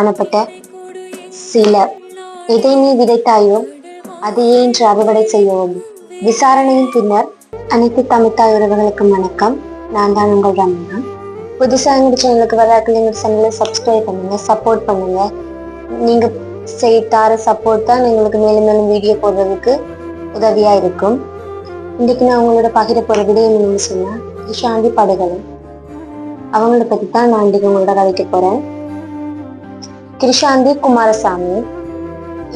காணப்பட்ட சில எதை நீ விதைத்தாயோ அதையே இன்று அறுவடை செய்யவும். விசாரணையின் பின்னர் அனைத்து தமிழ்த்தாய் உறவுகளுக்கும் வணக்கம். நான் தான் உங்கள் ரம்யா. புதுசாக எங்கள் சேனலுக்கு வராக்கள் எங்கள் சேனலை சப்ஸ்கிரைப் பண்ணுங்க சப்போர்ட் பண்ணுங்க. நீங்க செய்தார சப்போர்ட் தான் எங்களுக்கு மேலும் மேலும் வீடியோ போடுறதுக்கு உதவியா இருக்கும். இன்றைக்கு நான் உங்களோட பகிர போகிற விடயம் என்னன்னு சொன்னா இஷாந்தி படுகொலை. அவங்கள பத்தி தான் நான் இன்றைக்கு உங்களோட கதைக்க போறேன். கிருஷாந்தி குமாரசாமி.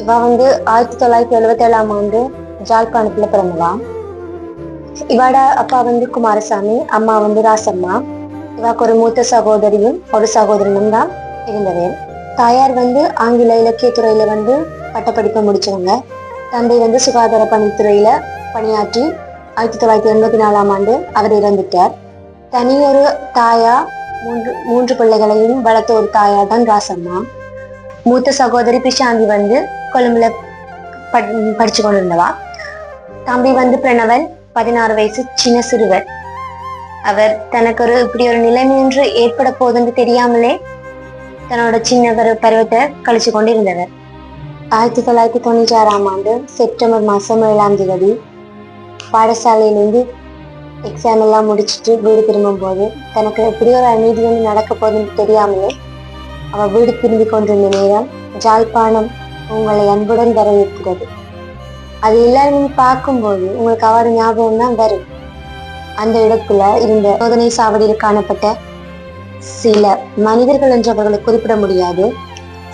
இவ வந்து ஆயிரத்தி தொள்ளாயிரத்தி எழுபத்தி ஏழாம் ஆண்டு ஜாழ்ப்பாணத்துல பிறந்தவா. இவாட அப்பா வந்து குமாரசாமி அம்மா வந்து ராசம்மா. இவாக்கு ஒரு மூத்த சகோதரியும் ஒரு சகோதரனும் தான் இருந்தவர் தாயார் வந்து ஆங்கில இலக்கியத்துறையில வந்து பட்டப்படிப்பை முடிச்சவங்க. தந்தை வந்து சுகாதார பணித்துறையில பணியாற்றி ஆயிரத்தி தொள்ளாயிரத்தி எண்பத்தி நாலாம் ஆண்டு அவர் இறந்துட்டார். தனியொரு தாயா மூன்று மூன்று பிள்ளைகளையும் வளர்த்த ஒரு தாயா தான் ராசம்மா. மூத்த சகோதரி பிஷாந்தி வந்து கொழும்புல படி படிச்சு கொண்டிருந்தவா தம்பி வந்து பிரணவன் பதினாறு வயசு சின்ன சிறுவர் அவர் தனக்கு ஒரு இப்படி ஒரு நிலைமை என்று ஏற்பட போதுன்னு தெரியாமலே தன்னோட சின்ன பருவத்தை கழிச்சு கொண்டிருந்தவர் ஆயிரத்தி தொள்ளாயிரத்தி தொண்ணூற்றி ஆறாம் ஆண்டு செப்டம்பர் மாதம் ஏழாம் தேதி பாடசாலையிலேருந்து எக்ஸாம் எல்லாம் முடிச்சுட்டு வீடு திரும்பும் போது தனக்கு எப்படி ஒரு அநீதி வந்து நடக்க போகுதுன்னு தெரியாமலே அவ வீடு திரும்பி கொண்டிருந்த நேரம் ஜாழ்ப்பாணம் உங்களை அன்புடன் வரவேற்கிறது. அது எல்லாருமே பார்க்கும்போது உங்களுக்கு அவர் ஞாபகம் தான் வரும். அந்த இடத்துல இருந்த சோதனை சாவடியில் காணப்பட்ட சில மனிதர்கள் என்று அவர்களை குறிப்பிட முடியாது.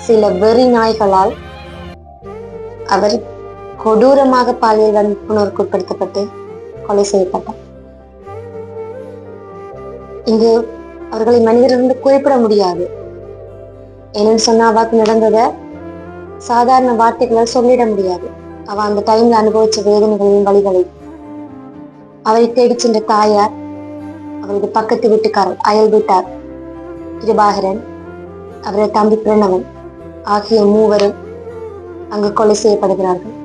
சில வெறி நாய்களால் அவர் கொடூரமாக பாலியல் வன்புணர்வுக்கு உட்படுத்தப்பட்டு கொலை செய்யப்பட்டார். இங்கு அவர்களை மனிதர்கள் என்று குறிப்பிட முடியாது. என்னன்னு சொன்னா அவாக்கு நடந்தத சாதாரண வார்த்தைகளால் சொல்லிட முடியாது. அவ அந்த டைம்ல அனுபவிச்ச வேதனைகளையும் வழிகளையும் அவரை தேடிச் சென்ற தாயார் அவரது பக்கத்து வீட்டுக்காரர் அயல் வீட்டார் கிருபாகரன் அவரது தம்பி பிரணவன் ஆகிய மூவரும் அங்கு கொலை செய்யப்படுகிறார்கள்.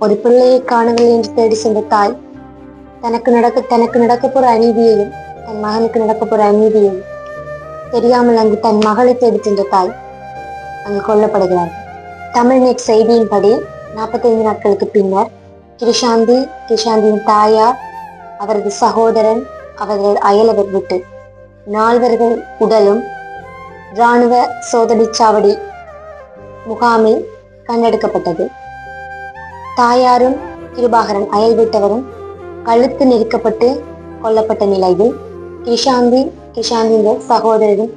ஒரு பிள்ளையை காணவில்லை என்று தேடி சென்ற தாய் தனக்கு நடக்க தனக்கு நடக்க போற அநீதியையும் தன் மகனுக்கு நடக்க போற அநீதியையும் தெரியாமல் அங்கு தன் மகளை தேடி சென்ற தாய் அங்கு கொல்லப்படுகிறார் தமிழ்நெட் செய்தியின்படி நாற்பத்தைந்து நாட்களுக்கு பின்னர் கிருஷாந்தி கிருஷாந்தியின் தாயார் அவரது சகோதரன் அவரது அயலவர் விட்டு நால்வர்கள் உடலும் இராணுவ சோதனைச் சாவடி முகாமில் கண்டெடுக்கப்பட்டது தாயாரும் கிருபாகரன் அயல் வீட்டவரும் கழுத்து நெருக்கப்பட்டு கொல்லப்பட்ட நிலையில் கிஷாந்தி கிஷாந்தின் சகோதரரும்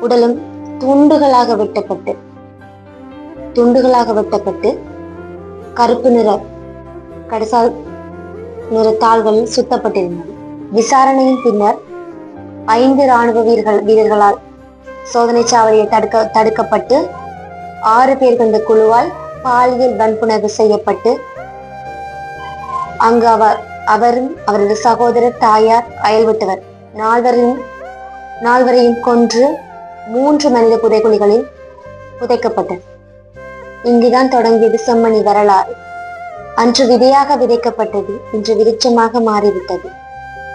உடலும் துண்டுகளாக வெட்டப்பட்டு துண்டுகளாக வெட்டப்பட்டு கருப்பு நிற கடைசால் நிற தாள்களில் சுத்தப்பட்டிருந்தது. விசாரணையின் பின்னர் ஐந்து ராணுவ வீரர்கள் வீரர்களால் சோதனை சாவடியை தடுக்க தடுக்கப்பட்டு ஆறு பேர் கொண்ட குழுவால் பாலியல் வன்புணர்வு செய்யப்பட்டு அங்கு அவர் அவரும் அவரது சகோதரர் தாயார் அயல்விட்டவர் நால்வரின் நால்வரையும் கொன்று மூன்று மனித புதைக்குழிகளில் புதைக்கப்பட்டது. இங்குதான் தொடங்கியது செம்மணி வரலாறு. அன்று விதையாக விதைக்கப்பட்டது இன்று விருட்சமாக மாறிவிட்டது.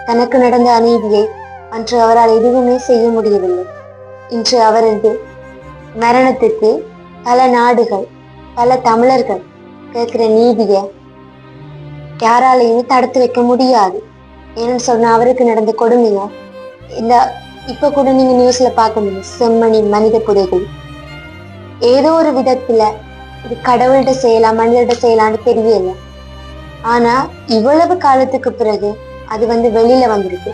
தனக்கு நடந்த அநீதியை அன்று அவரால் எதுவுமே செய்ய முடியவில்லை. இன்று அவரது மரணத்துக்கு பல நாடுகள் பல தமிழர்கள் கேட்கிற நீதியை யாராலையுமே தடுத்து வைக்க முடியாது. ஏன்னு சொன்னா அவருக்கு நடந்த கொடுமையை இந்த இப்ப கூட நீங்க நியூஸ்ல பார்க்க செம்மணி மனித புதைகள். ஏதோ ஒரு விதத்துல இது கடவுள்கிட்ட செய்யலாம் மனிதர்கிட்ட செய்யலாம்னு தெரியல ஆனா இவ்வளவு காலத்துக்கு பிறகு அது வந்து வெளியில வந்திருக்கு.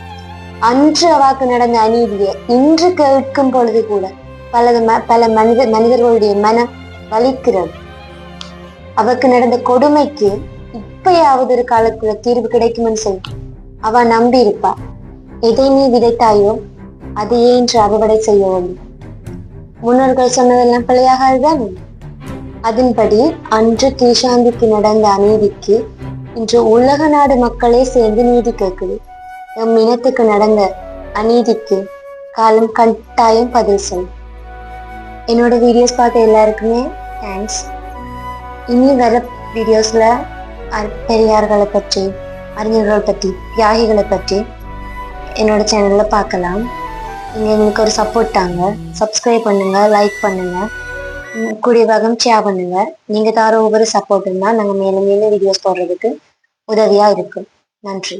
அன்று அவாக்கு நடந்த அநீதியை இன்று கேட்கும் பொழுது கூட பல ம- பல மனித மனிதர்களுடைய மனம் வலிக்கிறது. அவருக்கு நடந்த கொடுமைக்கு இப்பயாவது ஒரு காலத்துல தீர்வு கிடைக்கும்னு சொல்லி அவ நம்பி இருப்பா எதை நீ விதைத்தாயோ அதையே இன்று அறுவடை செய்யவும். முன்னோர்கள் சொன்னதெல்லாம் பிழையாகாதுதானே? அதன்படி அன்று கிருஷாந்திக்கு நடந்த அநீதிக்கு இன்று உலக நாடு மக்களே சேர்ந்து நீதி கேட்குது. எம் இனத்துக்கு நடந்த அநீதிக்கு காலம் கட்டாயம் பதில் சொல் என்னோட வீடியோஸ் பார்த்த எல்லாருக்குமே தேங்க்ஸ் இனி வர வீடியோஸ்ல பெரியார்களை பற்றி அறிஞர்களை பற்றி தியாகிகளை பற்றி என்னோட சேனல்ல பார்க்கலாம். நீங்க எங்களுக்கு ஒரு சப்போர்ட் தாங்க. சப்ஸ்கிரைப் பண்ணுங்க லைக் பண்ணுங்க. கூடிய வேகம் ஷேர் பண்ணுங்க. நீங்க தர ஒவ்வொரு சப்போர்ட்டும் தான் நாங்க மேலும் மேலும் வீடியோஸ் போடுறதுக்கு உதவியா இருக்கும். நன்றி.